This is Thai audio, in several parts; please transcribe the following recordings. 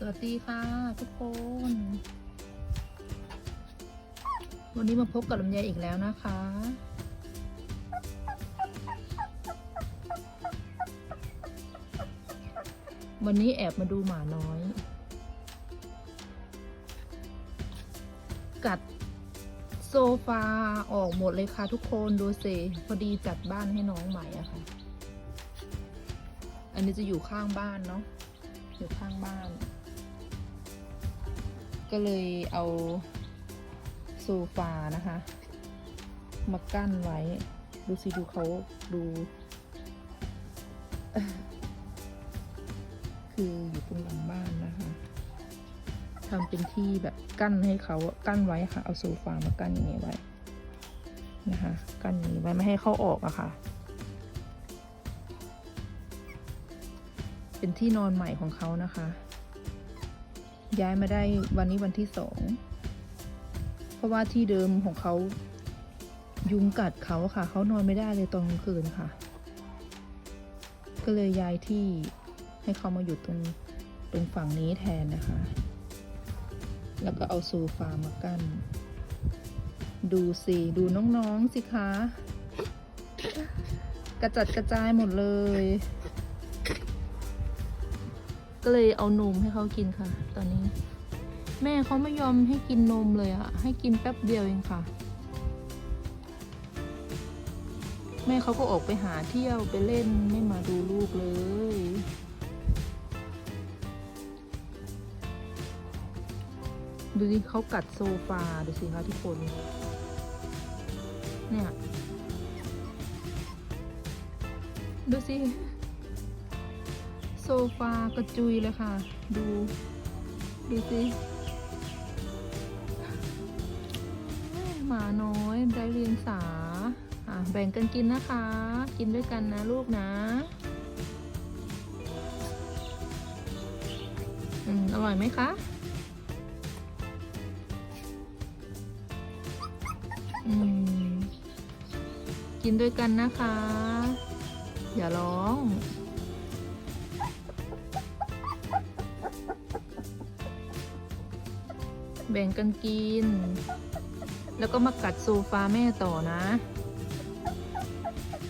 สวัสดีค่ะทุกคน วันนี้มาพบกับลำไยอีกแล้วนะคะ วันนี้แอบมาดูหมาน้อย กัดโซฟาออกหมดเลยค่ะทุกคนดูสิพอดีจัดบ้านให้น้องใหม่อะค่ะ อันนี้จะอยู่ข้างบ้านเนาะอยู่ข้างบ้าน ก็เลยเอาโซฟานะคะ มากั้นไว้ ดูสิดูเขาดู คืออยู่ตรงหลังบ้านนะคะทำเป็นที่แบบกั้นให้เขากั้นไว้ค่ะ เอาโซฟามากั้นอย่างนี้ไว้นะคะกั้นอย่างนี้ไว้ไม่ให้เขาออกอะค่ะ เป็นที่นอนใหม่ของเขานะคะ ย้ายมาได้วันนี้วันที่สอง เพราะว่าที่เดิมของเขายุงกัดเขาค่ะ เขานอนไม่ได้เลยตอนกลางคืนค่ะ ก็เลยย้ายที่ให้เขามาอยู่ตรงตรงฝั่งนี้แทนนะคะ แล้วก็เอาโซฟามากั้น ดูสิ ดูน้องๆสิคะ กระจัดกระจายหมดเลย ก็เลยเอานมให้เขากินค่ะ ตอนนี้ แม่เขาไม่ยอมให้กินนมเลยอะให้กินแป๊บเดียวเองค่ะ แม่เขาก็ออกไปหาเที่ยวไปเล่นไม่มาดูลูกเลยดูสิเขากัดโซฟาดูสิคะทุกคน เนี่ย ดูสิ โซฟากระจุยเลยค่ะ ดู ดูสิหมาน้อยได้เรียงสาอะแบ่งกันกินนะคะ กินด้วยกันนะลูกนะอืมอร่อยไหมคะอืมกินด้วยกันนะคะ อย่าร้อง แบ่งกันกิน แล้วก็มากัดโซฟาแม่ต่อนะ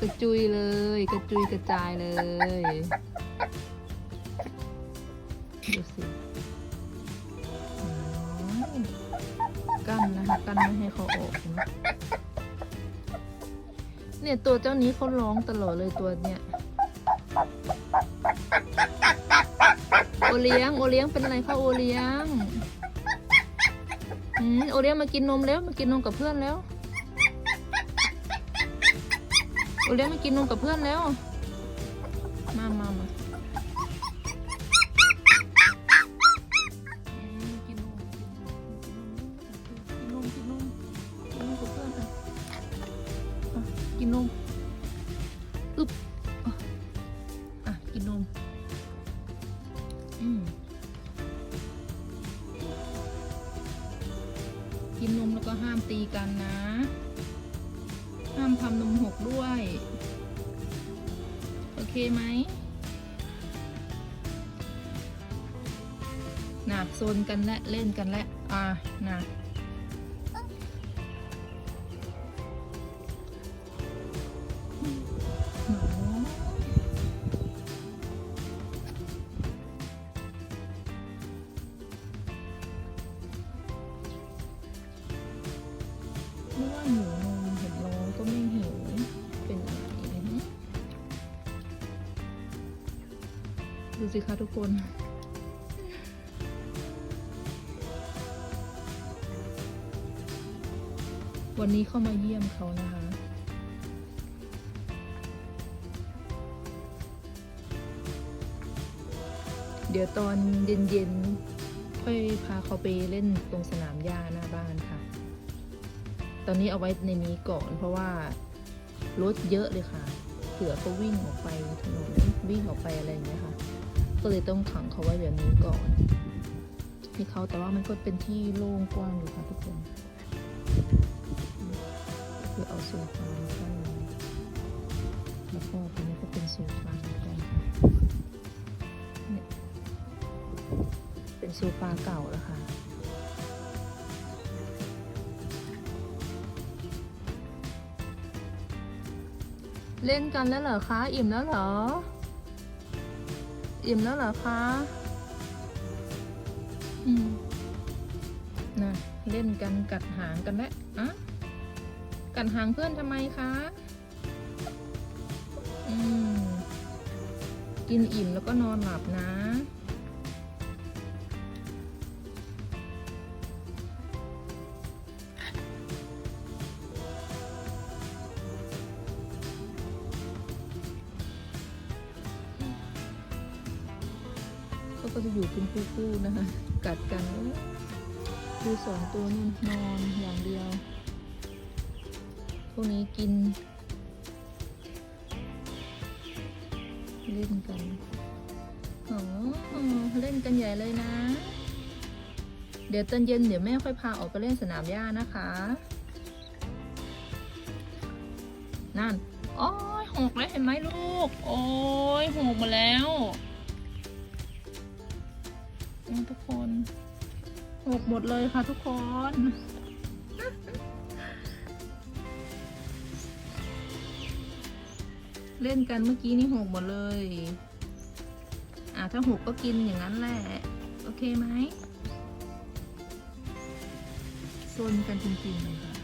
กระจุยเลย กระจุยกระจายเลยดูสิกั้นนะคะกั้นไม่ให้เขาออกเนะเนี่ยตัวเจ้านี้เขาร้องตลอดเลยตัวเนี้ยโอเลี้ยง โอเลี้ยงเป็นอะไรคะโอเลี้ยง อืมโอเลี้ยงมากินนมแล้วมากินนมกับเพื่อนแล้ว โอเลี้ยงมากินนมกับเพื่อนแล้ว มามามา กันนะ ห้ามทำนมหกด้วย โอเคไหมน่ะโซนกันและเล่นกันและ อะน่ะ ไม่ว่าหิวนมเห็นร้องก็ไม่หิวเป็นอะไรนะดูสิคะทุกคนวันนี้เข้ามาเยี่ยมเขานะคะ เดี๋ยวตอนเย็นๆ ค่อยพาเขาไปเล่นตรงสนามหญ้าหน้าบ้านค่ะ ตอนนี้เอาไว้ในนี้ก่อนเพราะว่ารถเยอะเลยค่ะ เผื่อเขาวิ่งออกไปถนนวิ่งออกไปอะไรอย่างเงี้ยค่ะ ก็เลยต้องขังเขาไว้แบบนี้ก่อนให้เขาแต่ว่ามันก็เป็นที่โล่งกว้างอยู่ค่ะทุกคนคือเอาโซฟามาตั้งไว้แล้วก็ตรงนี้ก็เป็นโซฟาเหมือนกันค่ะเนี่ยเป็นเป็นโซฟาเก่าแล้วค่ะ เล่นกันแล้วเหรอคะ อิ่มแล้วเหรอ อิ่มแล้วเหรอคะ อืมนะเล่นกันกัดหางกันแล้วอะกัดหางเพื่อนทำไมคะ อืม กินอิ่มแล้วก็นอนหลับนะ เขาก็จะอยู่เป็นคู่ๆนะคะ กัดกันดูสองตัวนี่นอนอย่างเดียว พวกนี้กิน เล่นกันอ๋อเล่นกันใหญ่เลยนะ เดี๋ยวตอนเย็นเดี๋ยวแม่ค่อยพาออกไปเล่นสนามหญ้านะคะ นั่น โอ้ยหกแล้วเห็นไหมลูก โอ้ยหกมาแล้ว อืมทุกคนหกหมดเลยค่ะทุกคนเล่นกันเมื่อกี้นี่หกหมดเลย อ่าถ้าหกก็กินอย่างนั้นแหละ โอเคไหมซนกันจริงๆเลยค่ะ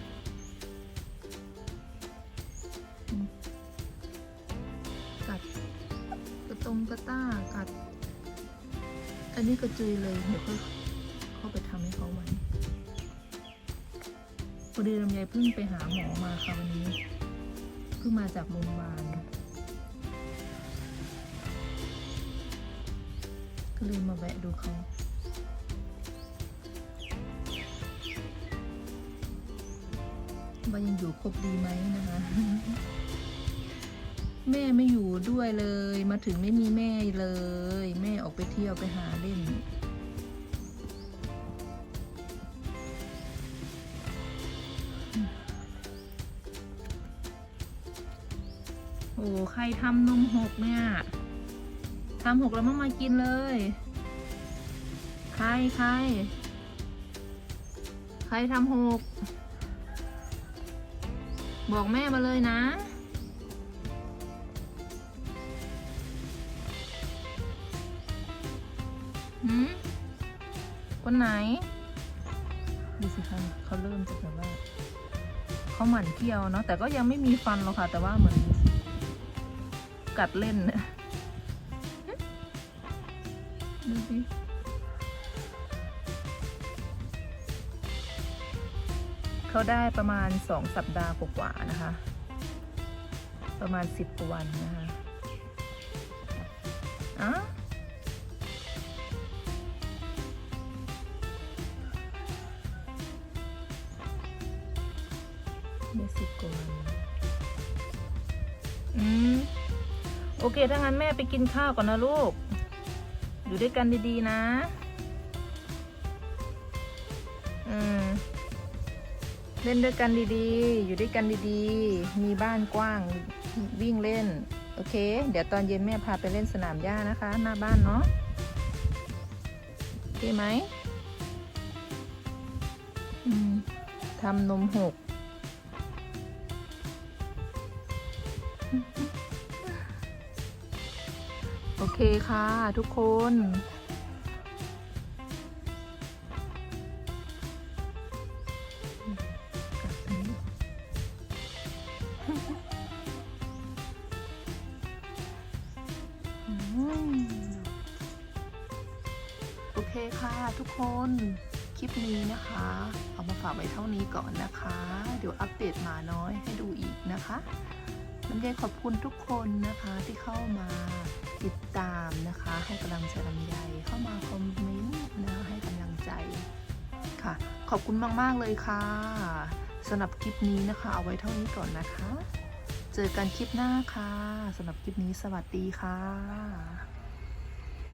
อันนี้กระจุยเลย เดี๋ยวค่อยเข้าไปทำให้เขาไว้พอดีลำไยเพิ่งไปหาหมอมาค่ะวันนี้เพิ่งมาจากโรงพยาบาลก็เลยมาแวะดูเขาว่ายังอยู่ครบดีไหมนะคะ แม่ไม่อยู่ด้วยเลย มาถึงไม่มีแม่เลย แม่ออกไปเที่ยวไปหาเล่น โอ้ใครทำนมหกเนี่ยทำหกแล้วมามากินเลย ใครใครใครทำหก บอกแม่มาเลยนะ หืมคนไหน ดูสิคะเขาเริ่มจะแบบว่าเขาหมั่นเคี้ยวเนาะแต่ก็ยังไม่มีฟันหรอกค่ะ แต่ว่าเหมือนกัดเล่นเนี่ยดูสิเขาได้ประมาณสองสัปดาห์กว่าๆนะคะ ประมาณสิบกว่าวันนะคะอะ เคถ้างั้นแม่ไปกินข้าวก่อนนะลูก อยู่ด้วยกันดีๆนะ อืม เล่นด้วยกันดีๆ อยู่ด้วยกันดีๆ มีบ้านกว้างวิ่งเล่น โอเค เดี๋ยวตอนเย็นแม่พาไปเล่นสนามหญ้านะคะ หน้าบ้านเนาะโอเคไหม อืมทำนมหก เคค่ะทุกคน โอเคค่ะทุกคนคลิปนี้นะคะ เอามาฝากไว้เท่านี้ก่อนนะคะ เดี๋ยวอัปเดตหมาน้อยให้ดูอีกนะคะ ลำไยขอบคุณทุกคนนะคะที่เข้ามาติดตามนะคะ ให้กำลังใจลำไยเข้ามาคอมเมนต์นะให้กำลังใจค่ะ ขอบคุณมาก ๆ เลยค่ะสำหรับคลิปนี้นะคะ เอาไว้เท่านี้ก่อนนะคะ เจอกันคลิปหน้าค่ะสำหรับคลิปนี้สวัสดีค่ะ